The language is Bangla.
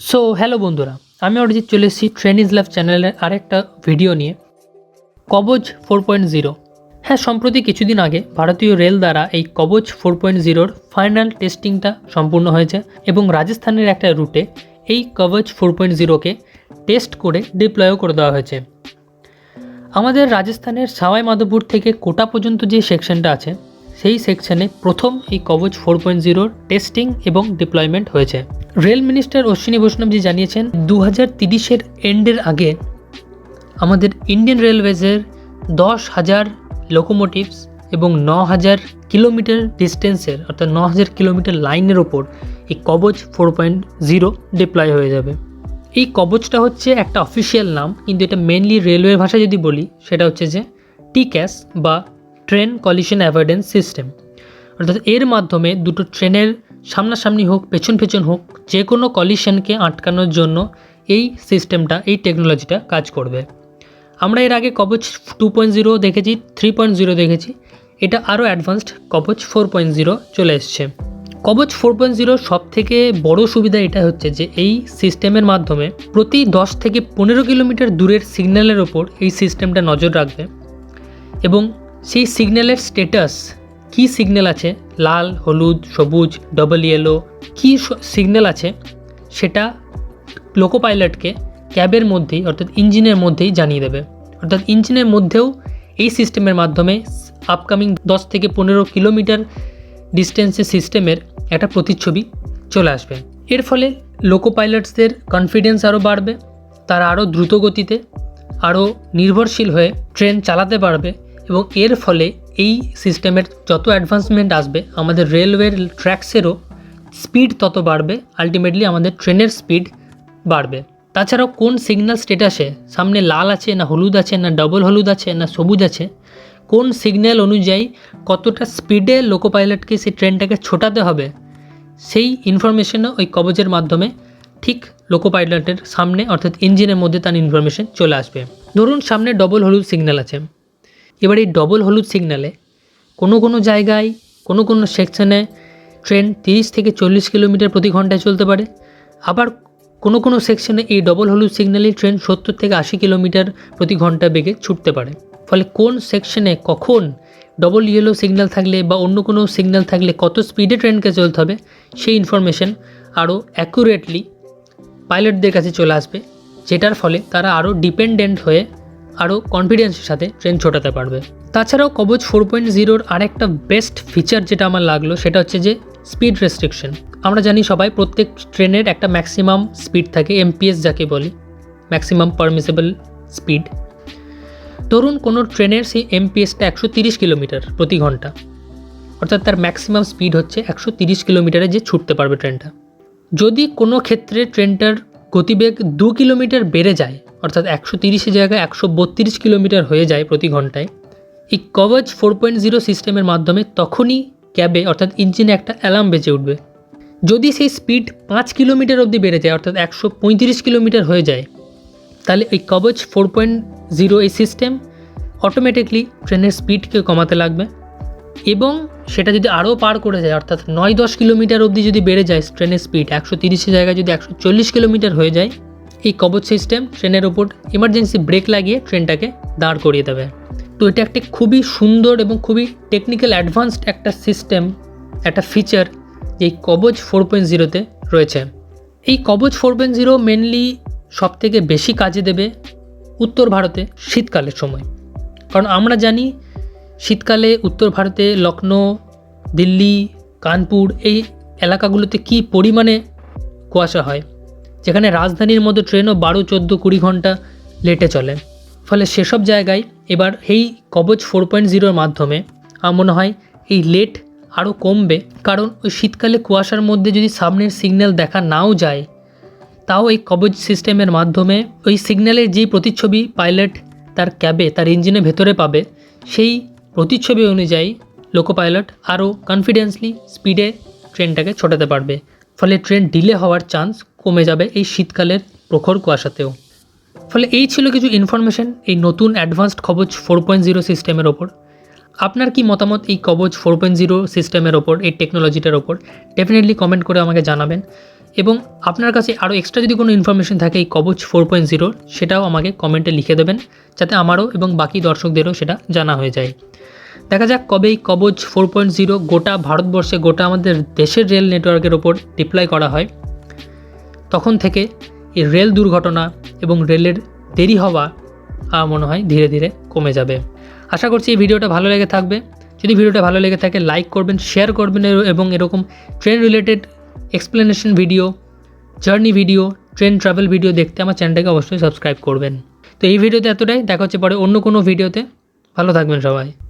সো হ্যালো বন্ধুরা, আমি অরিজিৎ চলে এসেছি ট্রেন ইজ লাইফ চ্যানেলের আরেকটা ভিডিও নিয়ে। কবচ ফোর পয়েন্ট জিরো হ্যাঁ সম্প্রতি কিছুদিন আগে ভারতীয় রেল দ্বারা এই কবচ ফোর পয়েন্ট জিরোর ফাইনাল টেস্টিংটা সম্পূর্ণ হয়েছে এবং রাজস্থানের একটা রুটে এই কবচ ফোর পয়েন্ট জিরোকে টেস্ট করে ডিপ্লয়ও করে দেওয়া হয়েছে। আমাদের রাজস্থানের সাওয়াই মাধোপুর থেকে কোটা পর্যন্ত যে সেকশনটা আছে, সেই সেকশনে প্রথম এই কবচ ফোর পয়েন্ট জিরোর টেস্টিং এবং ডিপ্লয়মেন্ট হয়েছে। রেল মিনিস্টার অশ্বিনী বৈষ্ণবজি জানিয়েছেন দু হাজার তিরিশের এন্ডের আগে আমাদের ইন্ডিয়ান রেলওয়েজের দশ হাজার লোকোমোটিভস এবং ন হাজার কিলোমিটার ডিস্টেন্সের, অর্থাৎ ন হাজার কিলোমিটার লাইনের ওপর এই Kavach four point zero deploy হয়ে যাবে। এই কবচটা হচ্ছে একটা অফিসিয়াল নাম, কিন্তু এটা মেনলি রেলওয়ের ভাষায় যদি বলি, সেটা হচ্ছে যে টি টিক্যাস বা ট্রেন কলিশন অ্যাভয়েডেন্স সিস্টেম অর্থাৎ এর মাধ্যমে দুটো ট্রেনের সামনাসামনি হোক, পেছন পেছন হোক, যে কোনো কলিশনকে আটকানোর জন্য এই সিস্টেমটা এই টেকনোলজিটা কাজ করবে। আমরা এর আগে কবচ টু পয়েন্ট জিরো দেখেছি থ্রি পয়েন্ট জিরো দেখেছি, এটা আরও অ্যাডভান্সড কবচ ফোর পয়েন্ট জিরো চলে এসছে। কবচ ফোর পয়েন্ট জিরো সব থেকে বড় সুবিধা এটা হচ্ছে যে এই সিস্টেমের মাধ্যমে প্রতি দশ থেকে পনেরো কিলোমিটার দূরের সিগন্যালের ওপর এই সিস্টেমটা নজর রাখবে এবং সেই সিগন্যালের স্টেটাস কী সিগন্যাল আছে? লাল, হলুদ, সবুজ ডবল ইয়েলো কী সিগন্যাল আছে? সেটা লোকো পাইলটকে ক্যাবের মধ্যেই, অর্থাৎ ইঞ্জিনের মধ্যেই জানিয়ে দেবে। অর্থাৎ ইঞ্জিনের মধ্যেও এই সিস্টেমের মাধ্যমে আপকামিং দশ থেকে পনেরো কিলোমিটার ডিস্টেন্সের সিস্টেমের একটা প্রতিচ্ছবি চলে আসবে। এর ফলে লোকো পাইলটসদের কনফিডেন্স আরও বাড়বে, তারা আরও দ্রুত গতিতে আরও নির্ভরশীল হয়ে ট্রেন চালাতে পারবে এবং এর ফলে এই সিস্টেমের যত অ্যাডভান্সমেন্ট আসবে, আমাদের রেলওয়ের ট্র্যাক্সেরও স্পিড তত বাড়বে আলটিমেটলি আমাদের ট্রেনের স্পিড বাড়বে। তাছাড়াও কোন সিগন্যাল স্টেটাসে সামনে লাল আছে না হলুদ আছে না ডবল হলুদ আছে না সবুজ আছে, কোন সিগন্যাল অনুযায়ী কতটা স্পিডে লোকো পাইলটকে সেই ট্রেনটাকে ছোটাতে হবে, সেই ইনফরমেশনও ওই কবজের মাধ্যমে ঠিক লোকো পাইলটের সামনে, অর্থাৎ ইঞ্জিনের মধ্যে তার ইনফরমেশন চলে আসবে। ধরুন সামনে ডবল হলুদ সিগন্যাল আছে। এবার এই ডবল হলুদ সিগন্যালে কোনো কোনো জায়গায়, কোনো কোনো সেকশনে ট্রেন তিরিশ থেকে চল্লিশ কিলোমিটার প্রতি ঘন্টায় চলতে পারে। আবার কোনো কোনো সেকশনে এই ডবল হলুদ সিগন্যালেই ট্রেন সত্তর থেকে আশি কিলোমিটার প্রতি ঘণ্টা বেগে ছুটতে পারে। ফলে কোন সেকশনে কখন ডবল ইয়েলো সিগন্যাল থাকলে বা অন্য কোনো সিগন্যাল থাকলে কত স্পিডে ট্রেনকে চলতে হবে, সেই ইনফরমেশন আরও অ্যাকুরেটলি পাইলটদের কাছে চলে আসবে, যেটার ফলে তারা আরও ডিপেন্ডেন্ট হয়ে আরও কনফিডেন্সের সাথে ট্রেন ছোটাতে পারবে। তাছাড়াও কবচ ফোর পয়েন্ট জিরোর আরেকটা বেস্ট ফিচার যেটা আমার লাগল সেটা হচ্ছে যে স্পিড রেস্ট্রিকশন আমরা জানি সবাই প্রত্যেক ট্রেনের একটা ম্যাক্সিমাম স্পিড থাকে এমপিএস যাকে বলি ম্যাক্সিমাম পারমিসেবল স্পিড ধরুন কোনো ট্রেনের সেই এমপিএসটা একশো তিরিশ কিলোমিটার প্রতি ঘণ্টা, অর্থাৎ তার ম্যাক্সিমাম স্পিড হচ্ছে একশো তিরিশ কিলোমিটারে যে ছুটতে পারবে ট্রেনটা যদি কোনো ক্ষেত্রে ট্রেনটার গতিবেগ দু কিলোমিটার বেড়ে যায়, অর্থাৎ একশো তিরিশের জায়গায় একশো বত্রিশ কিলোমিটার হয়ে যায় প্রতি ঘন্টায়। এই কভাজ ফোর পয়েন্ট জিরো সিস্টেমের মাধ্যমে তখনই ক্যাবে, অর্থাৎ ইঞ্জিনে একটা অ্যালার্ম বেজে উঠবে। যদি সেই স্পিড পাঁচ কিলোমিটার অবধি বেড়ে যায়, অর্থাৎ একশো পঁয়ত্রিশ কিলোমিটার হয়ে যায়, তাহলে এই কবচ ফোর পয়েন্ট জিরো এই সিস্টেম অটোমেটিকলি ট্রেনের স্পিডকে কমাতে লাগবে। এবং সেটা যদি আরও পার করে যায়, অর্থাৎ নয় দশ কিলোমিটার অবধি যদি বেড়ে যায় ট্রেনের স্পিড একশো তিরিশের জায়গায় যদি একশো চল্লিশ কিলোমিটার হয়ে যায়, এই কবচ সিস্টেম ট্রেনের ওপর ইমার্জেন্সি ব্রেক লাগিয়ে ট্রেনটাকে দাঁড় করিয়ে দেবে। তো এটা একটি খুবই সুন্দর এবং খুবই টেকনিক্যাল অ্যাডভান্সড একটা সিস্টেম একটা ফিচার যেই কবচ ফোর পয়েন্ট জিরোতে রয়েছে। এই Kavach four point zero mainly সব থেকে বেশি কাজে দেবে উত্তর ভারতে শীতকালের সময়। কারণ আমরা জানি শীতকালে উত্তর ভারতে লখনৌ, দিল্লি, কানপুর এই এলাকাগুলোতে কী পরিমাণে কুয়াশা হয়? যেখানে রাজধানীর মতো ট্রেনও বারো, চোদ্দ, কুড়ি ঘণ্টা লেটে চলে। ফলে সেসব জায়গায় এবার এই কবচ ফোর পয়েন্ট জিরোর মাধ্যমে আমার মনে হয় এই লেট আরও কমবে। কারণ ওই শীতকালে কুয়াশার মধ্যে যদি সামনের সিগন্যাল দেখা নাও যায়, তাও এই কবচ সিস্টেমের মাধ্যমে ওই সিগন্যালের যেই প্রতিচ্ছবি পাইলট তার ক্যাবে, তার ইঞ্জিনের ভেতরে পাবে, সেই প্রতিচ্ছবি অনুযায়ী লোকো পাইলট আরও কনফিডেন্সলি স্পিডে ট্রেনটাকে ছোটাতে পারবে। ফলে ট্রেন ডিলে হওয়ার চান্স কমে যাবে এই শীতকালের প্রখর কুয়াশাতেও। ফলে এই ছিল কিছু ইনফরমেশন এই নতুন অ্যাডভান্সড খবর ফোর পয়েন্ট জিরো সিস্টেমের ওপর। আপনার কি মতামত এই কবচ ফোর পয়েন্ট জিরো সিস্টেমের ওপর, এই টেকনোলজিটার ওপর? ডেফিনেটলি কমেন্ট করে আমাকে জানাবেন। এবং আপনার কাছে আরও এক্সট্রা যদি কোনো ইনফরমেশন থাকে এই কবচ ফোর পয়েন্ট জিরোর সেটাও আমাকে কমেন্টে লিখে দেবেন, যাতে আমারও এবং বাকি দর্শকদেরও সেটা জানা হয়ে যায়। দেখা যাক কবে এই কবচ ফোর পয়েন্ট জিরো গোটা ভারতবর্ষে, গোটা আমাদের দেশের রেল নেটওয়ার্কের ওপর ডিপ্লয় করা হয়। তখন থেকে এই রেল দুর্ঘটনা এবং রেলের দেরি হওয়া মনে হয় ধীরে ধীরে কমে যাবে। আশা করছি এই ভিডিওটা ভালো লেগে থাকবে। যদি ভিডিওটা ভালো লেগে থাকে লাইক করবেন শেয়ার করবেন এবং এরকম train related explanation video journey video train travel video দেখতে আমার চ্যানেলটাকে অবশ্যই সাবস্ক্রাইব করবেন। তো এই ভিডিওতে এতটাই। দেখা হচ্ছে পরে অন্য কোনো ভিডিওতে ভালো থাকবেন সবাই।